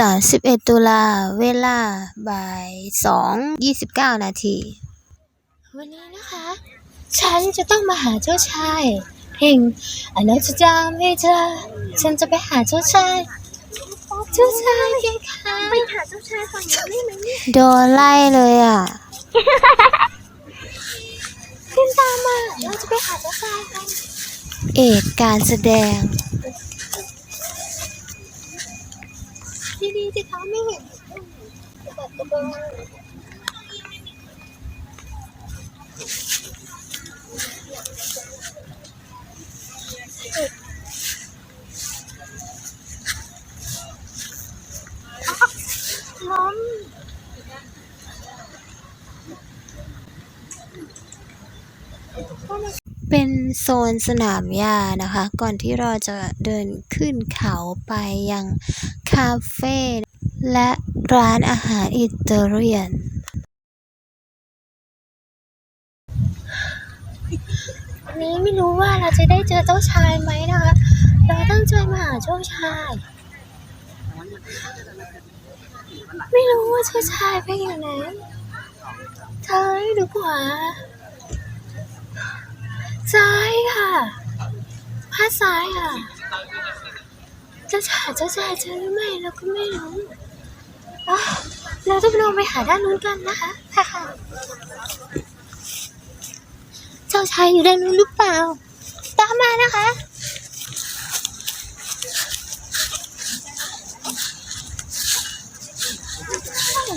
31ตุลาเวลาบ่าย2 29นาที วันนี้นะคะ ฉันจะต้องมาหาเจ้าชายเพ่งอันนั้นจะจำให้เธอฉันจะไปหาเจ้าชายเจ้าชายเก่งค่ะไปหาเจ้าชายฝั่งนี้ไหมเนี่ยโดนไล่เลยอะขึ้นตามมาเราจะไปหาเจ้าชายกัน เอกการแสดง ดีๆสิคะไม่เห็นกระโดดกระโด โซนสนามหญ้านะคะ ก่อนที่เราจะเดินขึ้นเขาไปยังคาเฟ่และร้านอาหารอิตาเลียน วันนี้ไม่รู้ว่าเราจะได้เจอเจ้าชายไหมนะคะ เราตั้งใจมาหาเจ้าชาย ไม่รู้ว่าเจ้าชายไปอยู่ไหนซ้ายหรือขวา ซ้ายค่ะพาดซ้ายค่ะจ้าชายเจ้าชายเจอหรือไม่เราก็ไม่รู้เราต้องลงไปหาด้านนู้นกันนะคะค่ะค่ะเจ้าชายอยู่ด้านนู้นหรือเปล่า ตามมานะคะ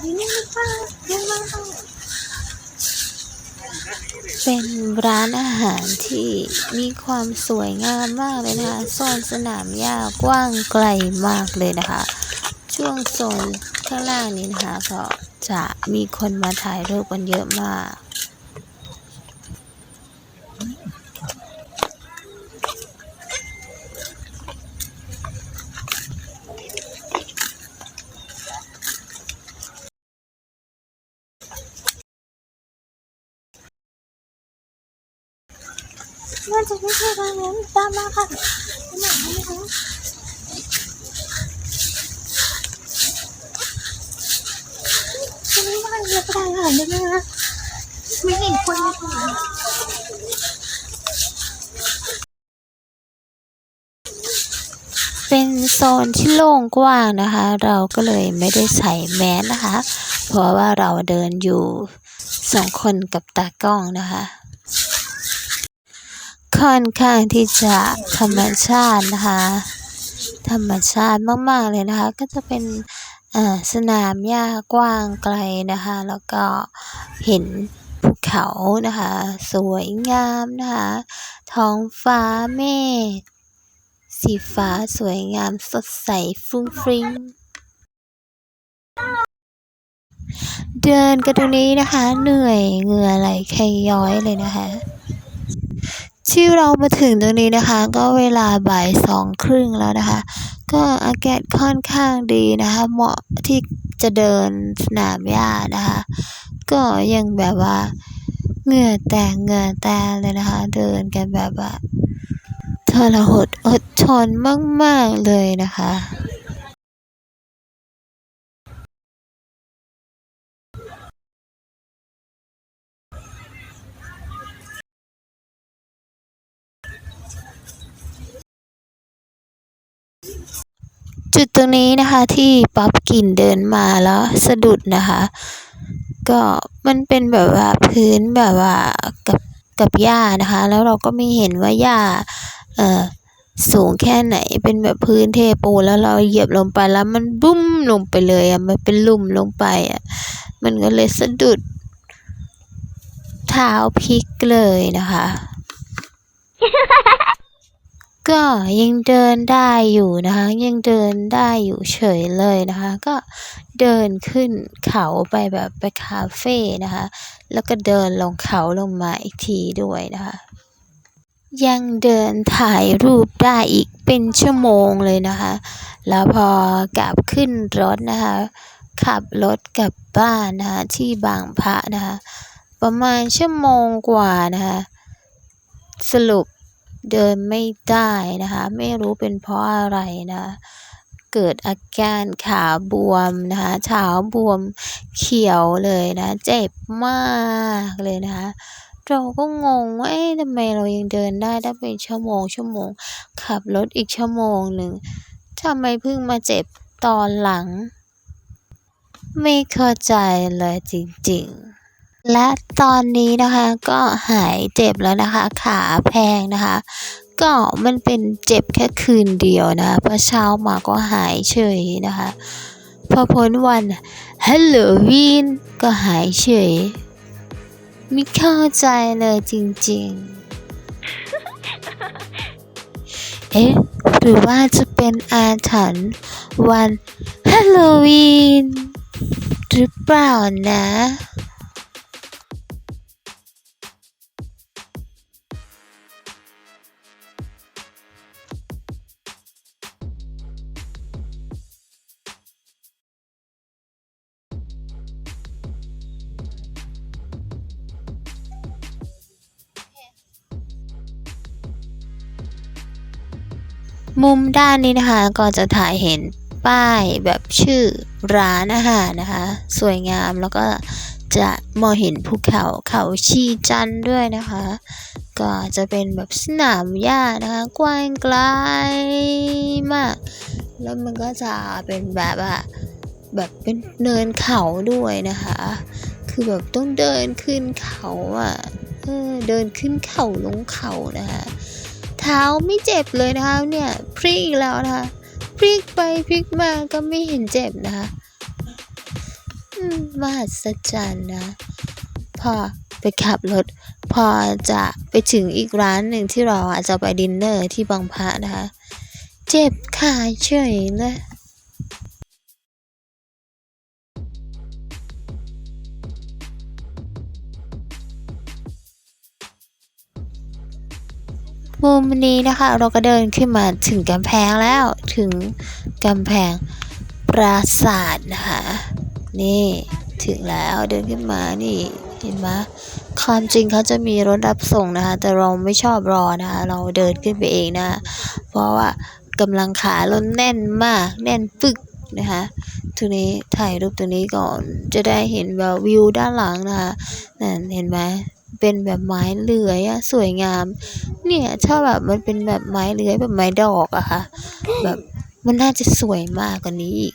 อยู่นี่หรือเปล่าเดินมาค่ะ เป็นร้านอาหารที่มีความสวยงามมากเลยนะคะโซนสนามหญ้ากว้างไกลมากเลยนะคะ ช่วงโซนข้างล่างนี้นะคะก็จะมีคนมาถ่ายรูปกันเยอะมาก น่าจะไม่ใช่ทางนั้นตามมาค่ะไปไหนนะคะทีนี้ว่าเราไปทางไหนได้ไหมคะไม่เห็นคนเลยค่ะเป็นโซนที่โล่งกว้างนะคะ เราก็เลยไม่ได้ใส่แมสนะคะ เพราะว่าเราเดินอยู่สองคนกับตากล้องนะคะ ค่อนข้างที่จะธรรมชาตินะคะ ธรรมชาติมาก ๆ เลยนะคะ ก็จะเป็นสนามหญ้ากว้างไกลนะคะ แล้วก็เห็นภูเขานะคะ สวยงามนะคะ ท้องฟ้าเมฆสีฟ้าสวยงามสดใสฟุ้งฟริ้งเดินกันตรงนี้นะคะ เหนื่อยเหงื่อไหลใครย้อยเลยนะคะ ที่เรามาถึงตรงนี้นะคะ ก็เวลาบ่ายสองครึ่งแล้วนะคะ ก็อากาศค่อนข้างดีนะคะ เหมาะที่จะเดินสนามหญ้านะคะ ก็ยังแบบว่าเหงื่อแตกเหงื่อแตกเลยนะคะ เดินกันแบบว่าทรหดอดทนมาก ๆ เลยนะคะ จุดตรงนี้นะคะที่ป๊อปกินเดินมาแล้วสะดุดนะคะ ก็มันเป็นแบบว่าพื้นแบบว่ากับกับหญ้านะคะ แล้วเราก็ไม่เห็นว่าหญ้าเอ่อสูงแค่ไหนเป็นแบบพื้นเทปูนแล้วเราเหยียบลงไปแล้วมันบุ้มลงไปเลยอะมันเป็นลุ่มลงไปอะมันก็เลยสะดุดเท้าพลิกเลยนะคะ ก็ยังเดินได้อยู่นะคะ ยังเดินได้อยู่เฉยเลยนะคะ ก็เดินขึ้นเขาไปแบบไปคาเฟ่นะคะ แล้วก็เดินลงเขาลงมาอีกทีด้วยนะคะ ยังเดินถ่ายรูปได้อีกเป็นชั่วโมงเลยนะคะ แล้วพอกลับขึ้นรถนะคะ ขับรถกลับบ้านนะคะที่บางพระนะคะ ประมาณชั่วโมงกว่านะคะ สรุป เดินไม่ได้นะคะ ไม่รู้เป็นเพราะอะไรนะเกิดอาการขาบวมนะคะเท้าบวมเขียวเลยนะ เจ็บมากเลยนะคะเราก็งงว่าเอ๊ะทำไมเรายังเดินได้ตั้งเป็นชั่วโมงชั่วโมง ขับรถอีกชั่วโมงหนึ่งทำไมเพิ่งมาเจ็บตอนหลัง ไม่เข้าใจเลยจริงๆ และตอนนี้นะคะก็หายเจ็บแล้วนะคะ ขาแพงนะคะ ก็มันเป็นเจ็บแค่คืนเดียวนะคะพอเช้ามาก็หายเฉยนะคะ พอพ้นวันฮัลโหลวีนก็หายเฉย ไม่เข้าใจเลยจริงๆ เอ๊ะ หรือว่าจะเป็นอาถรรพ์วันฮัลโลวีนหรือเปล่านะ มุมด้านนี้นะคะก็จะถ่ายเห็นป้ายแบบชื่อร้านอาหารนะคะ สวยงามแล้วก็จะมองเห็นภูเขาเขาชีจันด้วยนะคะ ก็จะเป็นแบบสนามหญ้านะคะ กว้างไกลมาก แล้วมันก็จะเป็นแบบว่าแบบเป็นเนินเขาด้วยนะคะ คือแบบต้องเดินขึ้นเขาอะเออเดินขึ้นเขาลงเขานะคะ ท้าไม่เจ็บเลยนะคะ เนี่ยพลิกอีกแล้วนะคะพลิกไปพลิกมาก็ไม่เห็นเจ็บนะคะมหัศจรรย์นะ พอไปขับรถ พอจะไปถึงอีกร้านหนึ่งที่เราอาจจะไปดินเนอร์ที่บางพระนะคะ เจ็บขาเฉยเลย มุมนี้นะคะ เราก็เดินขึ้นมาถึงกำแพงแล้วถึงกำแพงปราสาทนะคะนี่ถึงแล้วเดินขึ้นมานี่เห็นไหมความจริงเขาจะมีรถรับส่งนะคะ แต่เราไม่ชอบรอนะคะ เราเดินขึ้นไปเองนะ เพราะว่ากำลังขาเราแน่นมาก แน่นปึกนะคะทีนี้ถ่ายรูปตัวนี้ก่อนจะได้เห็นแบบวิวด้านหลังนะคะนั่นเห็นไหม เป็นแบบไม้เลื้อยอะสวยงาม เนี่ยถ้าแบบมันเป็นแบบไม้เลื้อยแบบไม้ดอกอะค่ะ แบบมันน่าจะสวยมากกว่านี้อีก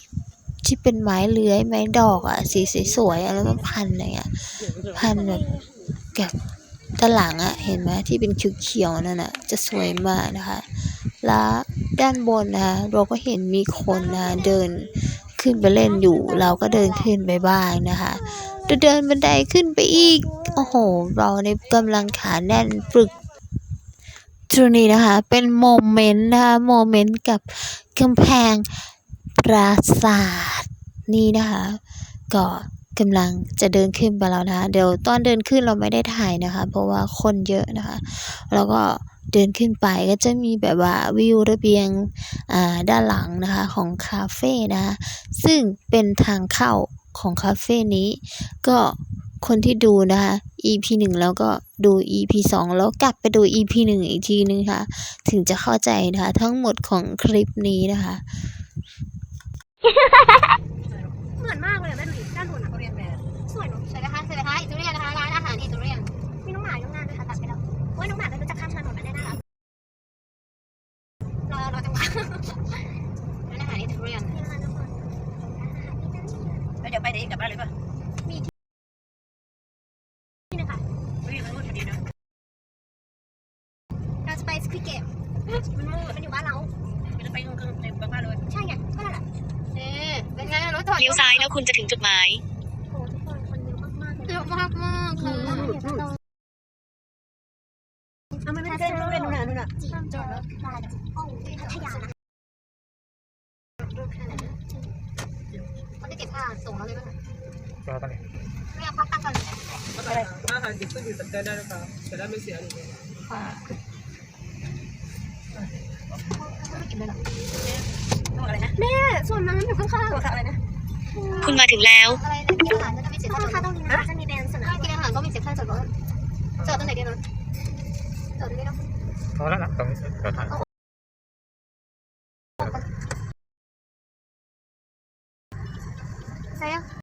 ที่เป็นไม้เลื้อยไม้ดอกอะสีสวยๆอะแล้วมันพันอะไรเงี้ยพันแบบกับด้านหลังอะเห็นไหมที่เป็นเขียวๆนั่นอะจะสวยมากนะคะ แล้วด้านบนนะคะเราก็เห็นมีคนนะเดินขึ้นไปเล่นอยู่ เราก็เดินขึ้นไปบ้างนะคะ จะเดินบันไดขึ้นไปอีก โอ้โห เราในยกำลังขาแน่นปึกตรงนี้นะคะ เป็นโมเมนต์นะคะ โมเมนต์กับกำแพงปราสาทนี่นะคะ ก็กำลังจะเดินขึ้นไปแล้วนะคะ เดี๋ยวตอนเดินขึ้นเราไม่ได้ถ่ายนะคะ เพราะว่าคนเยอะนะคะ แล้วก็เดินขึ้นไปก็จะมีแบบว่าวิวระเบียงอ่าด้านหลังนะคะของคาเฟ่นะคะ ซึ่งเป็นทางเข้า ของคาเฟ่นี้ ก็คนที่ดูนะคะ EP 1 แล้วก็ดู EP 2 แล้วกลับไปดู EP 1 อีกทีนึงค่ะ ถึงจะเข้าใจนะคะ ทั้งหมดของคลิปนี้นะคะ เหมือนมากเลยแม่ดูดิด้านบนอะเขาเรียนแบบสวยเนอะสวยนะคะใช่ไหมคะอิตาเลียนนะคะร้านอาหารอิตาเลียนมีน้องหมาอยู่ข้างหน้าด้วยค่ะตัดไปแล้วโอ้ยน้องหมาไม่รู้จะข้ามถนนมาได้นะคะรอรอจังหวะร้านอาหารอิตาเลียนแล้วเดี๋ยวไปเดี๋ยวกลับบ้านเลยป่ะมีที่นึงค่ะเฮ้ยมันมืดพอดีนะเราจะไปสควิตเก มมันมืดมันอยู่บ้านเราจะไปตรงกลางในบ้านเลย ใช่ไงก็นั่นแหละเอ๊ะเป็นไงรถจอดเลี้ยวซ้ายแล้วคุณจะถึงจุดหมายโอ้ทุกคนคนเยอะมากๆเยอะมากมากๆค่ะเอามันเป็นเส้นนู่นนู่นน่ะนู่นน่ะห้ามจอดรถลายโอ้ยพัทยานะเขาจะเก็บค่าส่งเราเลยป่ะรอตั้งไงไม่เอาพักตังค์ก่อนอาหารดิบก็อยู่สักได้นะครับจะได้ไม่เสียอะไรเลยเขาไม่เก็บเลยหรออะไรนะ แม่ส่วนน้ำอยู่ข้างๆอะไรนะคุณมาถึงแล้วอะไรนะกินอาหารจะไม่เสียค่าจอดรถตรงนี้นะจะมีเป็นสนามกินอาหารก็ไม่เสียค่าจอดรถจอดตรงไหนดีนะจอดตรงนี้เนาะพอแล้วนะตรงนี้จอดทาย